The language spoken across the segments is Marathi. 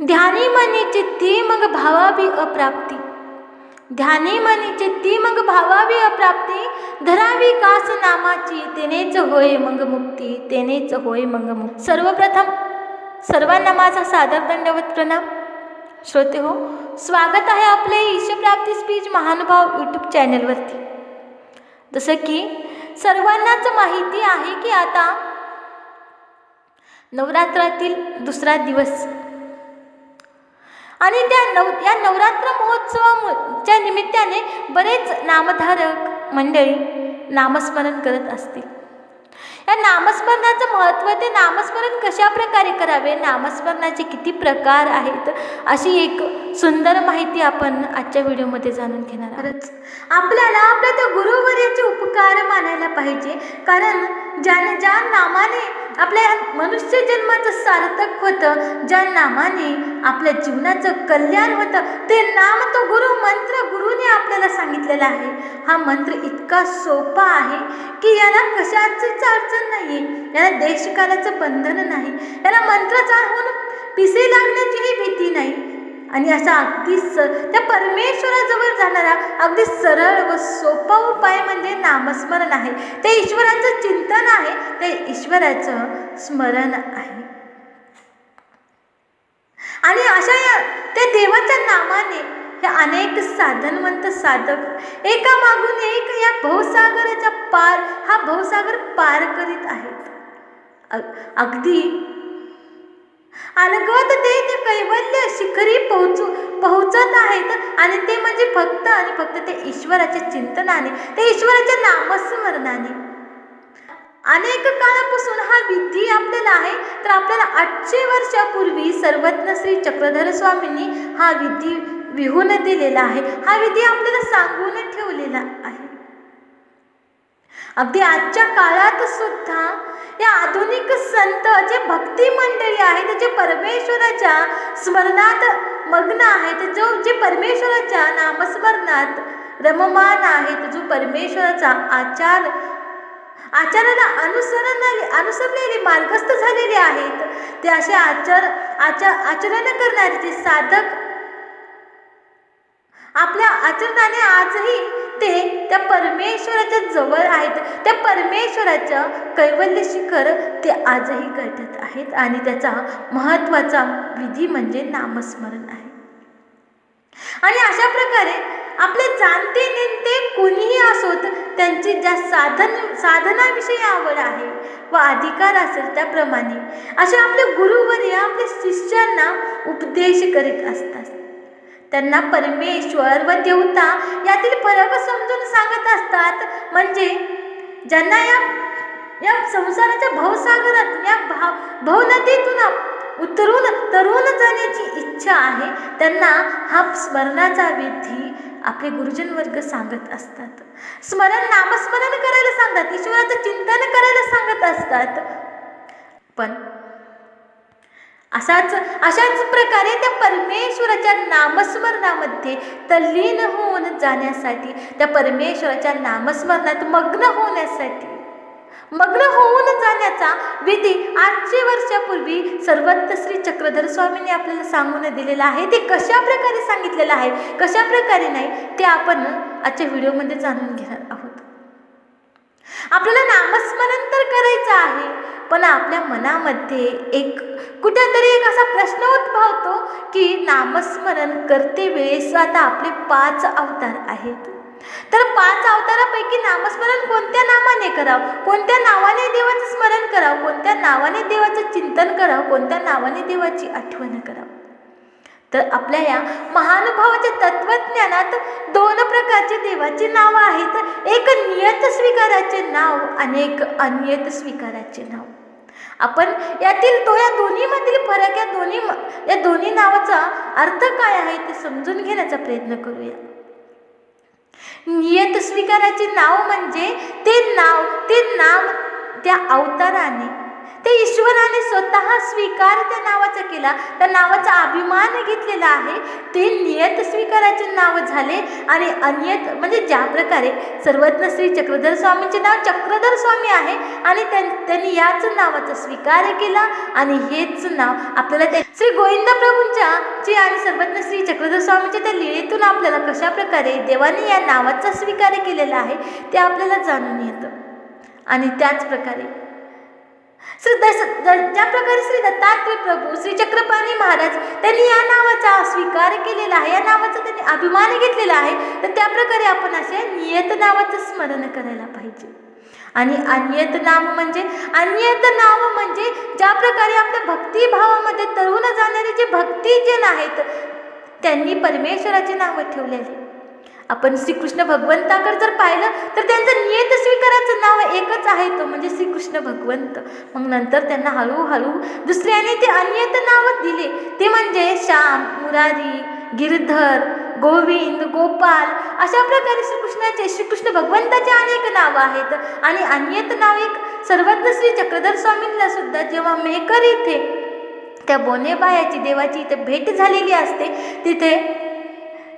ध्यानी मनी चित्ती मग भावावी अप्राप्ती। ध्यानी मनी चित्ती मग भावावी अप्राप्ती। धरावी कास नामाची तेनेच होय मग मुक्ती तेनेच होय मग मुक्ती। सर्वप्रथम सर्वांना माझा सादर दंडवत प्रणाम। श्रोते हो स्वागत आहे आपले ईशप्राप्ती स्पीच महानुभाव यूट्यूब चॅनलवरती जसं की सर्वांनाच माहिती आहे की आता नवरात्रातील दुसरा दिवस आणि त्या नव या नवरात्र महोत्सवाच्या निमित्ताने बरेच नामधारक मंडळी नामस्मरण करत असतील. या नामस्मरणाचं महत्त्व ते नामस्मरण कशा प्रकारे करावे नामस्मरणाचे किती प्रकार आहेत अशी एक सुंदर माहिती आपण आजच्या व्हिडिओमध्ये जाणून घेणार आहोत. आपल्याला आपल्या त्या गुरुवर्याचे उपकार मानायला पाहिजे कारण ज्याने ज्या नामाने आपल्या मनुष्य जन्माचं सार्थक होतं ज्या नामाने आपल्या जीवनाचं कल्याण होतं ते नाम तो गुरु मंत्र गुरुने आपल्याला सांगितलेला आहे. हा मंत्र इतका सोपा आहे की याला कशाचीच अडचण नाही याला देशकालाचं बंधन नाही. याला मंत्र होऊन पिसे लागण्याचीही भीती नाही. आणि असा अगदी स त्या परमेश्वराजवळ जाणारा अगदी सरळ व सोपा उपाय नामस्मरण आहे. ते ईश्वराचं चिंतन आहे. ते ईश्वराचं स्मरण आहे. आणि अशा या त्या देवाच्या नामाने हे अनेक साधनवंत साधक एका मागून एक या भवसागराच्या पार हा भवसागर पार करीत आहेत. अगदी अलगद ते ते कैवल्य शिखरी पोहोचू पोहोचत आहेत. आणि ते म्हणजे फक्त आणि फक्त ते ईश्वराच्या चिंतनाने ते ईश्वराच्या नामस्मरणाने. अनेक काळापासून हा विधी आपल्याला आहे. तर आपल्याला आठशे वर्षापूर्वी सर्वज्ञ श्री चक्रधर स्वामींनी हा विधी विहून दिलेला आहे. हा विधी आपल्याला सांगून ठेवलेला आहे. अगदी आजच्या काळात सुद्धा या आधुनिक संत जे भक्ती मंडळी आहेत जे परमेश्वराच्या स्मरणात मग्न आहेत जो जे परमेश्वराच्या नामस्मरणात रममान आहेत जो परमेश्वराचा आचार आचाराला अनुसरण अनुसरलेले मार्गस्थ झालेले आहेत ते असे आचार आचार आचरण करणारे जे साधक आपल्या आचरणाने आजही ते त्या परमेश्वराच्या जवळ आहेत. त्या परमेश्वराच्या कैवल्य शिखर ते आजही गाठत आहेत आणि त्याचा महत्त्वाचा विधी म्हणजे नामस्मरण आहे. आणि अशा प्रकारे आपले जाणते नेते कोणीही असोत त्यांची ज्या साधन साधनाविषयी आवड आहे व अधिकार असेल त्याप्रमाणे असे आपले गुरुवर्य आपल्या शिष्यांना उपदेश करीत असतात. त्यांना परमेश्वर व देवता यातील फरक समजून सांगत असतात. म्हणजे ज्यांना या या संसाराच्या भवसागरात या भाव भवनदीतून उतरून तरुण जाण्याची इच्छा आहे त्यांना हा स्मरणाचा विधी आपले गुरुजन वर्ग सांगत असतात. स्मरण नामस्मरण करायला सांगतात ईश्वराचं चिंतन करायला सांगत असतात. पण असाच अशाच प्रकारे त्या परमेश्वराच्या नामस्मरणामध्ये तल्लीन होऊन जाण्यासाठी त्या परमेश्वराच्या नामस्मरणात मग्न होण्यासाठी मग्न होऊन जाण्याचा विधी आठशे वर्षापूर्वी सर्वत्र श्री चक्रधर स्वामींनी आपल्याला सांगून दिलेला आहे. ते कशा प्रकारे सांगितलेलं आहे कशा प्रकारे नाही ते आपण आजच्या व्हिडिओमध्ये जाणून घेणार आहोत. आपल्याला नामस्मरण तर करायचं आहे पण आपल्या मनामध्ये एक कुठेतरी एक असा प्रश्न उद्भवतो की नामस्मरण करते वेळेस आता आपले पाच अवतार आहेत. तर पाच अवतारापैकी नामस्मरण कोणत्या नामाने करावं? कोणत्या नावाने देवाचं स्मरण करावं? कोणत्या नावाने देवाचं चिंतन करावं? कोणत्या नावाने देवाची आठवण करावं? तर आपल्या या महानुभावाच्या तत्वज्ञानात दोन प्रकारची देवाची नावं आहेत. एक नियत स्वीकाराचे नाव आणि एक अनियत स्वीकाराचे नाव. आपण यातील तो या दोन्हीमधील फरक या दोन्ही या दोन्ही नावाचा अर्थ काय आहे ते समजून घेण्याचा प्रयत्न करूया. नियत स्वीकाराचे नाव म्हणजे ते नाव ते नाव त्या अवताराने ते ईश्वराने स्वतः स्वीकार त्या नावाचा केला. त्या नावाचा अभिमान घेतलेला आहे. ते नियत स्वीकाराचे नाव झाले आणि अनियत म्हणजे ज्या प्रकारे सर्वज्ञ श्री चक्रधर स्वामींचे नाव चक्रधर स्वामी आहे आणि त्यांनी याच नावाचा स्वीकार केला आणि हेच नाव आपल्याला ते श्री गोविंद प्रभूंच्या जे आणि सर्वज्ञ श्री चक्रधर स्वामींच्या त्या लिळेतून आपल्याला कशा प्रकारे देवाने या नावाचा स्वीकार केलेला आहे ते आपल्याला जाणून येतं. आणि त्याच प्रकारे ज्या प्रकारे श्री दत्तात्रय प्रभू श्री चक्रपाणी महाराज त्यांनी या नावाचा स्वीकार केलेला आहे या नावाचा त्यांनी अभिमान घेतलेला आहे तर त्या प्रकारे आपण असे नियत नावाचं स्मरण करायला पाहिजे. आणि अनियत नाम म्हणजे अनियत नाव म्हणजे ज्या प्रकारे आपल्या भक्तिभावामध्ये तरुण जाणारे जे भक्तिजन आहेत त्यांनी परमेश्वराचे नावं ठेवलेले. आपण श्रीकृष्ण भगवंताकडे जर पाहिलं तर त्यांचं नियत स्वीकाराचं नाव एकच आहे तो म्हणजे श्रीकृष्ण भगवंत. मग नंतर त्यांना हळूहळू दुसऱ्याने ते अनियत नावं दिले. ते म्हणजे श्याम मुरारी गिरधर गोविंद गोपाल अशा प्रकारे श्रीकृष्णाचे श्रीकृष्ण भगवंताचे अनेक नावं आहेत. आणि अनियत नाव एक सर्वज्ञ श्री चक्रधर स्वामींना सुद्धा जेव्हा मेकर इथे त्या बोनेबायाची देवाची इथे भेट झालेली असते तिथे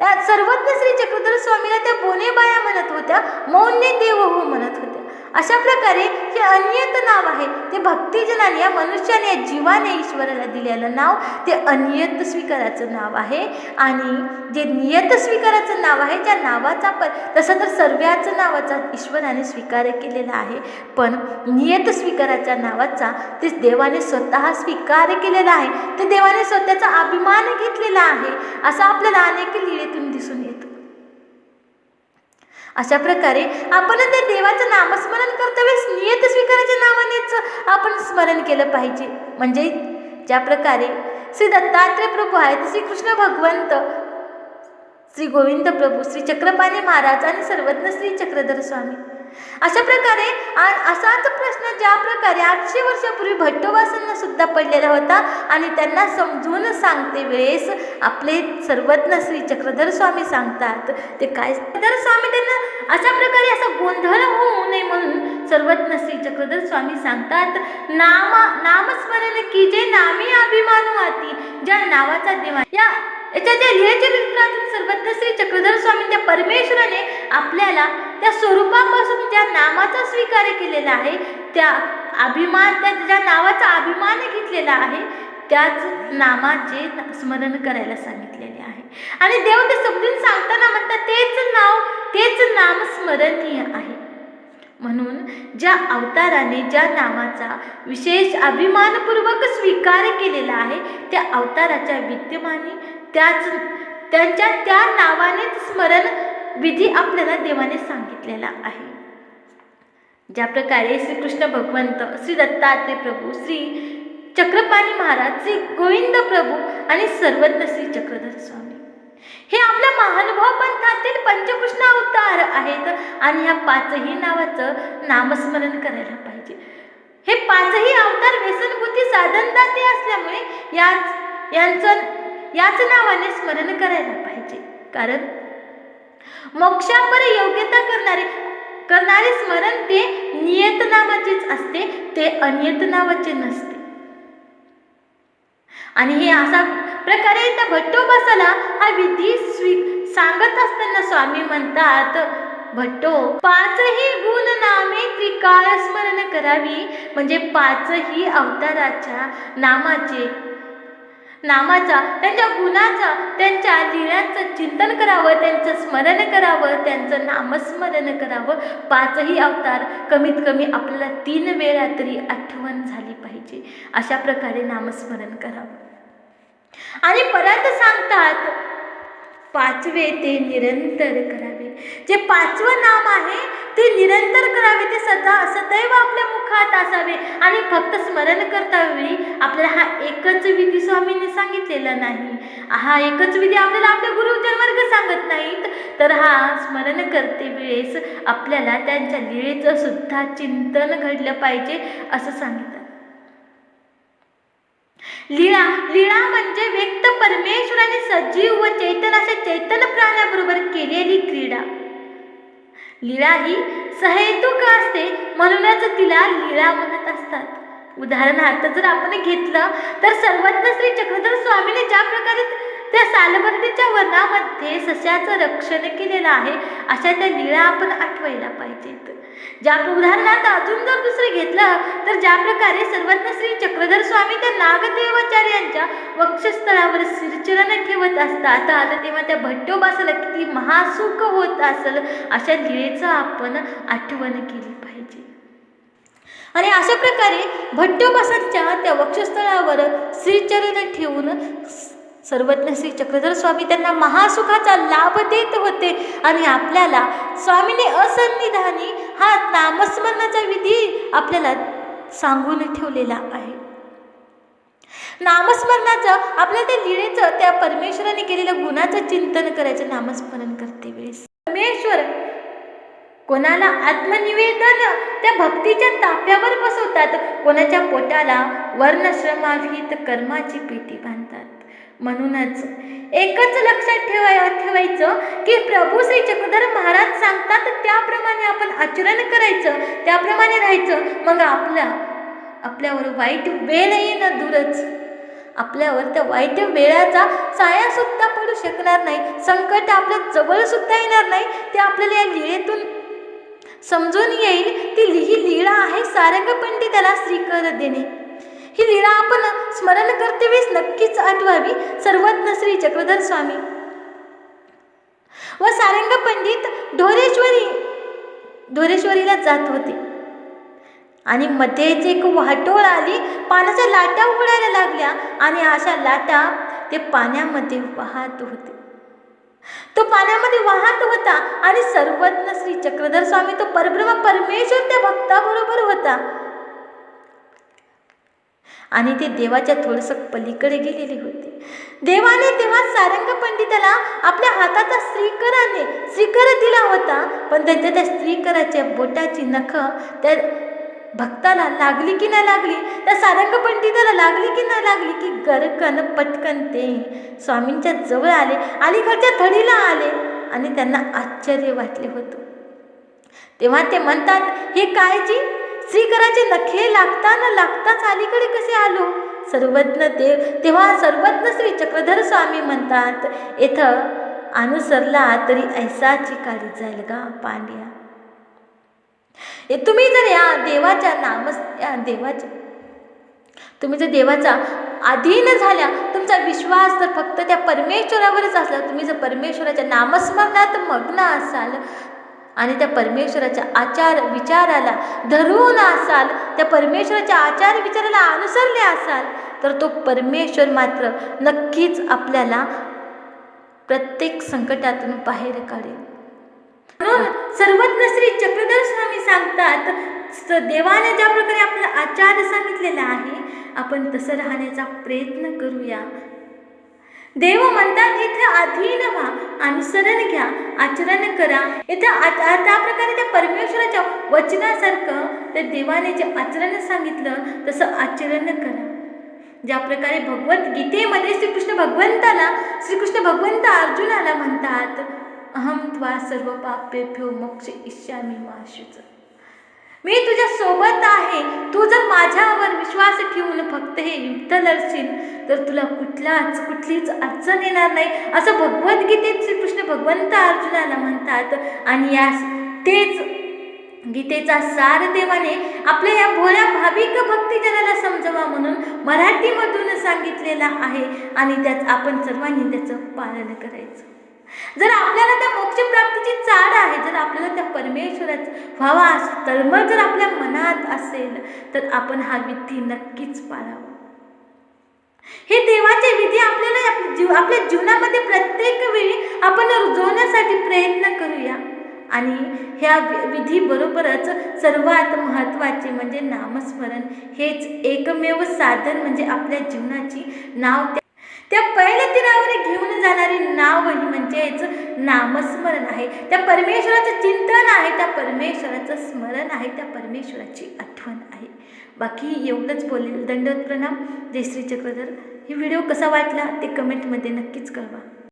सर्वज्ञ श्री चक्रधर स्वामीला त्या बोनेबाया म्हणत होत्या मौन्य देव हो म्हणत होत्या अशा प्रकारे हे अनियत नाव आहे ते भक्तिजनाने या मनुष्याने या जीवाने ईश्वराला दिलेलं नाव ते अनियत स्वीकाराचं नाव आहे. आणि जे नियत स्वीकाराचं नाव आहे ज्या नावाचा पण तसं तर सर्व्याचं नावाचा ईश्वराने स्वीकार केलेला आहे. पण नियत स्वीकाराच्या नावाचा ते देवाने स्वतः स्वीकार केलेला आहे. ते देवाने स्वतःचा अभिमान घेतलेला आहे. असं आपल्याला अनेक लिळेतून दिसून येतं. अशा प्रकारे आपण त्या देवाचं नामस्मरण करतावेळेस नियत स्वीकाराच्या नावानेच आपण स्मरण केलं पाहिजे. म्हणजे ज्या प्रकारे श्री दत्तात्रय प्रभू आहेत श्री कृष्ण भगवंत श्री गोविंद प्रभू श्री चक्रपाणी महाराज आणि सर्वज्ञ श्री चक्रधर स्वामी अशा प्रकारे असाच प्रश्न ज्या प्रकारे आठशे वर्षापूर्वी भट्टोबासांना सुद्धा पडलेला होता आणि त्यांना समजून सांगते वेळेस आपले सर्वज्ञ श्री चक्रधर स्वामी सांगतात ते काय चक्रधर स्वामी त्यांना अशा प्रकारे असा गोंधळ होऊ नये म्हणून सर्वज्ञ श्री चक्रधर स्वामी सांगतात नामा नामस्मरण की जे नामी अभिमानू आती ज्या नावाचा देवा या याच्या ज्या ध्येयचरित्रातून सर्वज्ञ श्री चक्रधर स्वामी त्या परमेश्वराने आपल्याला त्या स्वरूपापासून ज्या नामाचा स्वीकार केलेला आहे त्या अभिमान त्या ज्या नावाचा अभिमान घेतलेला आहे त्याच नामाचे स्मरण करायला सांगितलेले आहे. आणि देव ते समजून सांगताना म्हणतात तेच नाव तेच नाम स्मरणीय आहे. म्हणून ज्या अवताराने ज्या नामाचा विशेष अभिमानपूर्वक स्वीकार केलेला आहे त्या अवताराच्या विद्यमाने त्याच त्यांच्या त्या नावानेच स्मरण विधी आपल्याला देवाने सांगितलेला आहे. ज्या प्रकारे श्रीकृष्ण भगवंत श्री दत्तात्रय प्रभू श्री चक्रपाणी महाराज श्री गोविंद प्रभू आणि सर्वज्ञ श्री चक्रधर स्वामी. हे आपल्या महानुभाव पंथातील पंचकृष्ण अवतार आहेत आणि ह्या पाचही नावाचं नामस्मरण करायला पाहिजे. हे पाचही अवतार व्यसनभूती साधनदाते असल्यामुळे याच यांचं याच नावाने स्मरण करायला पाहिजे. कारण मोक्षापर योग्यता करणारे करणारे स्मरण ते नियतनामाचेच असते ते अनियत नावाचे नसते. आणि हे असा प्रकारे त्या भट्टोबासाला हा विधी स्वी सांगत असताना स्वामी म्हणतात भट्टो पाचही गुण नामे त्रिकाळ स्मरण करावी म्हणजे पाचही अवताराच्या नामाचे नामाचा त्यांच्या गुणाचा त्यांच्या लिळ्यांचं चिंतन करावं त्यांचं स्मरण करावं त्यांचं नामस्मरण करावं. पाचही अवतार कमीत कमी आपल्याला तीन वेळा तरी आठवण झाली पाहिजे. अशा प्रकारे नामस्मरण करावं. आणि परत सांगतात पाचवे ते निरंतर करावे. जे पाचवं नाम आहे ते निरंतर करावे ते सदा सदैव आपल्या मुखात असावे आणि फक्त स्मरण करता वेळी आपल्याला हा एकच विधी स्वामींनी सांगितलेला नाही. हा एकच विधी आपल्याला आपले गुरुजनवर्ग सांगत नाहीत. तर हा स्मरण करते वेळेस आपल्याला त्यांच्या लीळेचं सुद्धा चिंतन घडलं पाहिजे असं सांगितलं. लीळा लीळा म्हणजे व्यक्त परमेश्वराने सजीव व चैतन अशा चैतन प्राण्याबरोबर केलेली क्रीडा. लीळा ही सहेतुक असते म्हणूनच तिला लीळा म्हणत असतात. उदाहरणार्थ जर आपण घेतलं तर सर्वज्ञ श्री चक्रधर स्वामीने ज्या प्रकारे त्या सालबर्डीच्या वनामध्ये सस्याचं रक्षण केलेलं आहे. अशा त्या निळ्या आपण आठवायला पाहिजेत. ज्या उदाहरणार्थ अजून जर दुसरं घेतलं तर ज्या प्रकारे सर्वज्ञ श्री चक्रधर स्वामी त्या नागदेवाचार्यांच्या वक्षस्थळावर सिरचरण ठेवत असतात आता तेव्हा त्या भट्टोबासाला किती महासुख होत असेल अशा निळेचं आपण आठवण केली पाहिजे. आणि अशा प्रकारे भट्टोबासाच्या त्या वक्षस्थळावर श्रीचरण ठेवून सर्वज्ञ श्री चक्रधर स्वामी त्यांना महासुखाचा लाभ देत होते. आणि आपल्याला स्वामीने असन्निधानी हा नामस्मरणाचा विधी आपल्याला सांगून ठेवलेला आहे. नामस्मरणाचं आपल्या त्या लिळेचं त्या परमेश्वराने केलेल्या गुणाचं चिंतन करायचं नामस्मरण करते वेळेस. परमेश्वर कोणाला आत्मनिवेदन त्या भक्तीच्या ताफ्यावर बसवतात कोणाच्या पोटाला वर्णश्रमाभित कर्माची पेटी बांधतात. म्हणूनच एकच लक्षात ठेवाय ठेवायचं की प्रभू श्री चक्रधर महाराज सांगतात त्याप्रमाणे आपण आचरण करायचं त्याप्रमाणे राहायचं. मग आपल्या आपल्यावर वाईट वेळ येणं दूरच. आपल्यावर त्या वाईट वेळाचा साया सुद्धा पडू शकणार नाही. संकट आपल्या जवळ सुद्धा येणार नाही. ते आपल्याला या लिळेतून समजून येईल ती ही लीळा आहे सारंग पंडिताला श्रीकर देणे. ही लीळा आपण स्मरण करते नक्कीच आठवावी. सर्वज्ञ श्री चक्रधर स्वामी. व सारंग पंडित ढोरेश्वरी ढोरेश्वरीला जात होते. आणि मध्येच एक वाटोळ आली पाण्याच्या लाटा उघडायला लागल्या आणि अशा लाटा ते पाण्यामध्ये वाहत होते. तो पाण्यामध्ये वाहत होता आणि सर्वज्ञ श्री चक्रधर स्वामी तो परब्रह्म परमेश्वर त्या भक्ताबरोबर होता. आणि ते देवाच्या थोडंसं पलीकडे गेलेले होते. देवाने तेव्हा सारंग पंडिताला आपल्या हाताचा श्रीकराने श्रीकर दिला होता. पण त्यांच्या त्या श्रीकराच्या बोटाची नख त्या भक्ताला लागली की नाही लागली? त्या सारंग पंडिताला लागली की नाही लागली? की गरकन पटकन ते स्वामींच्या जवळ आले अलीकडच्या थडीला आले आणि त्यांना आश्चर्य वाटले होतं. तेव्हा ते म्हणतात हे काळजी श्रीकराचे नखे लागता न लागताच अलीकडे कसे आलो? सर्वज्ञ देव तेव्हा सर्वज्ञ श्री चक्रधर स्वामी म्हणतात इथं अनुसरला तरी ऐसाची काळी जाईल गा पांड्या. तुम्ही जर या देवाच्या नामस या देवाच्या तुम्ही जर देवाचा अधीन झाल्या तुमचा विश्वास तर फक्त त्या परमेश्वरावरच असला तुम्ही जर परमेश्वराच्या नामस्मरणात मग्न असाल आणि त्या परमेश्वराच्या आचार विचाराला धरून असाल त्या परमेश्वराच्या आचार विचाराला अनुसरले असाल तर तो परमेश्वर मात्र नक्कीच आपल्याला प्रत्येक संकटातून बाहेर काढेल. म्हणून सर्वज्ञ श्री चक्रधर स्वामी सांगतात देवाने ज्या प्रकारे आपला आचार सांगितलेला आहे आपण तसं राहण्याचा प्रयत्न करूया. देव म्हणतात इथे अधीन व्हा अनुसरण घ्या आचरण करा. इथं त्या प्रकारे त्या परमेश्वराच्या वचनासारखं त्या देवाने जे आचरण सांगितलं तसं आचरण करा. ज्या प्रकारे भगवद्गीतेमध्ये श्रीकृष्ण भगवंताला श्रीकृष्ण भगवंत अर्जुनाला म्हणतात अहम त्वा सर्व पापेभ्यो मोक्ष इच्छामी माशुचं मी तुझ्या सोबत आहे. तू जर माझ्यावर विश्वास ठेवून फक्त हे युद्ध लढशील तर तुला कुठलाच कुठलीच अडचण येणार नाही. असं भगवद्गीतेत श्रीकृष्ण भगवंत अर्जुनाला म्हणतात. आणि या तेच गीतेचा सार देवाने आपल्या या भोळ्या भाविक भक्तीजनाला समजवा म्हणून मराठीमधून सांगितलेला आहे. आणि त्याच आपण सर्वांनी त्याचं पालन करायचं. जर आपल्याला त्या मोक्षप्राप्तीची चाड आहे जर आपल्याला त्या परमेश्वराच व्हावा तळमळ जर आपल्या मनात असेल तर आपण हा विधी नक्कीच पाळावा. हे देवाचे विधी आपल्याला जीव आपल्या जीवनामध्ये प्रत्येक वेळी आपण रुजवण्यासाठी प्रयत्न करूया. आणि ह्या विधी बरोबरच सर्वात महत्त्वाचे म्हणजे नामस्मरण हेच एकमेव साधन म्हणजे आपल्या जीवनाची नाव त्या त्या पहिल्या तीरावर घेऊन जाणारी नाव ही म्हणजेच नामस्मरण आहे. त्या परमेश्वराचं चिंतन आहे त्या परमेश्वराचं स्मरण आहे त्या परमेश्वराची आठवण आहे. बाकी एवढंच बोलेल दंडवत प्रणाम. जय श्री चक्रधर. ही व्हिडिओ कसा वाटला ते कमेंटमध्ये नक्कीच कळवा.